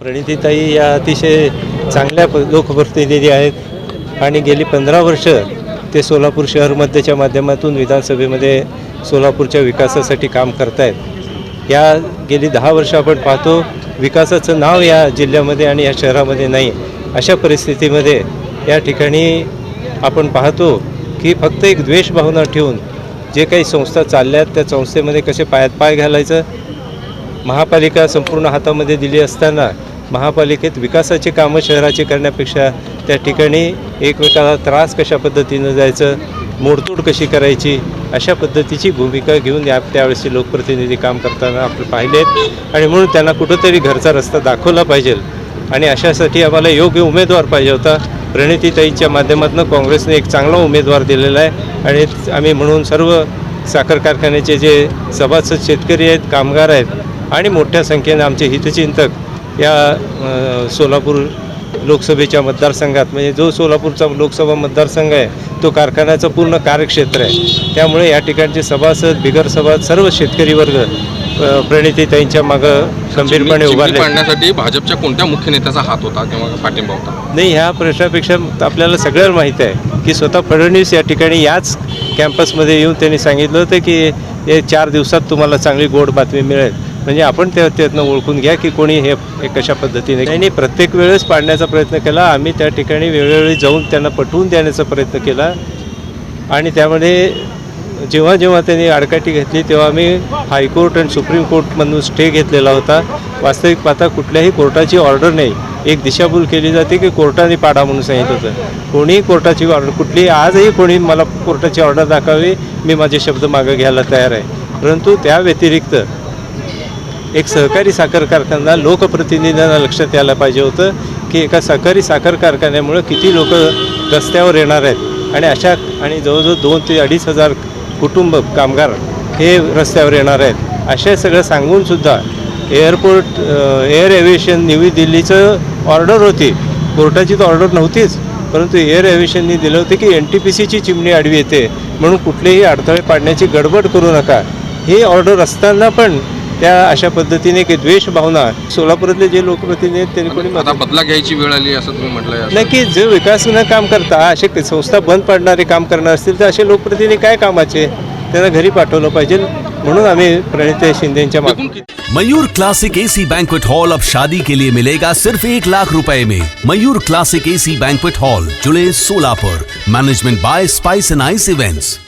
प्रणितीताई या अतिशय चांगल्या लोकप्रतिनिधी आहेत. आणि गेली पंधरा वर्ष ते सोलापूर शहर मध्यच्या माध्यमातून विधानसभेमध्ये सोलापूरच्या विकासासाठी काम करतायत. या गेली दहा वर्ष आपण पाहतो विकासाचं नाव या जिल्ह्यामध्ये आणि या शहरामध्ये नाही. अशा परिस्थितीमध्ये या ठिकाणी आपण पाहतो की फक्त एक द्वेषभावना ठेवून जे काही संस्था चालल्यात त्या संस्थेमध्ये कसे पायात पाय घालायचं महापालिका संपूर्ण हातामध्ये दिली असताना महापालिकेत विकासाची कामं शहराची करण्यापेक्षा त्या ठिकाणी एकमेकाला त्रास कशा पद्धतीनं जायचं मोडतोड कशी करायची अशा पद्धतीची भूमिका घेऊन या त्यावेळेसचे लोकप्रतिनिधी काम करताना आपण पाहिलेत आणि म्हणून त्यांना कुठंतरी घरचा रस्ता दाखवला पाहिजे. आणि अशासाठी आम्हाला योग्य उमेदवार पाहिजे होता. प्रणितीताईच्या माध्यमातून काँग्रेसने एक चांगला उमेदवार दिलेला आहे. आणि आम्ही म्हणून सर्व साखर कारखान्याचे जे सभासद शेतकरी आहेत कामगार आहेत आणि मोठ्या संख्येने आमचे हितचिंतक या सोलापूर लोकसभेच्या मतदारसंघात म्हणजे जो सोलापूरचा लोकसभा मतदारसंघ आहे तो कारखान्याचं पूर्ण कार्यक्षेत्र आहे. त्यामुळे या ठिकाणचे सभासद बिगर सभासद सर्व शेतकरी वर्ग अ, प्रणितीताईंच्या मागं खंबीरपणे चिमणी उभारले. पाडण्यासाठी भाजपच्या कोणत्या मुख्य नेत्याचा हात होता किंवा पाठिंबा होता? नाही ह्या प्रश्नापेक्षा आपल्याला सगळ्यांना माहीत आहे की स्वतः फडणवीस या ठिकाणी याच कॅम्पसमध्ये येऊन त्यांनी सांगितलं होतं की हे चार दिवसात तुम्हाला चांगली गोड बातमी मिळेल. म्हणजे आपण त्या त्यातनं ओळखून घ्या की कोणी हे कशा पद्धतीने त्यांनी नाही प्रत्येक वेळेस पाडण्याचा प्रयत्न केला. आम्ही त्या ठिकाणी वेळोवेळी जाऊन त्यांना पटवून देण्याचा प्रयत्न केला. आणि त्यामध्ये जेव्हा जेव्हा त्यांनी आडकाठी घेतली तेव्हा आम्ही हायकोर्ट आणि सुप्रीम कोर्टमधून स्टे घेतलेला होता. वास्तविक पाहता कुठल्याही कोर्टाची ऑर्डर नाही. एक दिशाभूल केली जाते की कोर्टाने पाडा म्हणून सांगितलं होतं. कोणीही कोर्टाची ऑर्डर कुठली आजही कोणी मला कोर्टाची ऑर्डर दाखवावी मी माझे शब्द मागं घ्यायला तयार आहे. परंतु त्या व्यतिरिक्त एक सहकारी साखर कारखाना लोकप्रतिनिधींना लक्षात यायला पाहिजे होतं की एका सहकारी साखर कारखान्यामुळं किती लोक रस्त्यावर येणार आहेत. आणि अशा आणि जवळजवळ दोन ते अडीच हजार कुटुंब कामगार हे रस्त्यावर येणार आहेत. अशा सगळं सांगूनसुद्धा एअरपोर्ट एअर एव्हिएशन नवी दिल्लीचं ऑर्डर होती. कोर्टाची तर ऑर्डर नव्हतीच परंतु एअर एव्हिएशननी दिलं होतं की एन टी पी सीची चिमणी आडवी येते. म्हणून कुठलेही अडथळे पाडण्याची गडबड करू नका. ही ऑर्डर असताना पण त्या अशा पद्धतीने की द्वेष भावना सोलापुरातले जे लोकप्रतिनिधी आहेत त्यांनी कोणी आता बदला घ्यायची वेळ आली असं तुम्ही म्हटलंय असं. नक्की जे विकास न काम करता असे क- संस्था बंद पडणारे काम करणार असतील तर असे लोकप्रतिनिधी काय कामाचे? त्यांना घरी पाठवलं पाहिजे. म्हणून आम्ही प्रणित शिंदेच्या मागे एकूण किती? Mayur classic AC banquet hall अब शादी के लिए मिलेगा सिर्फ एक लाख रुपए में। Mayur classic AC banquet hall जुड़े Solapur. Management by spice and ice events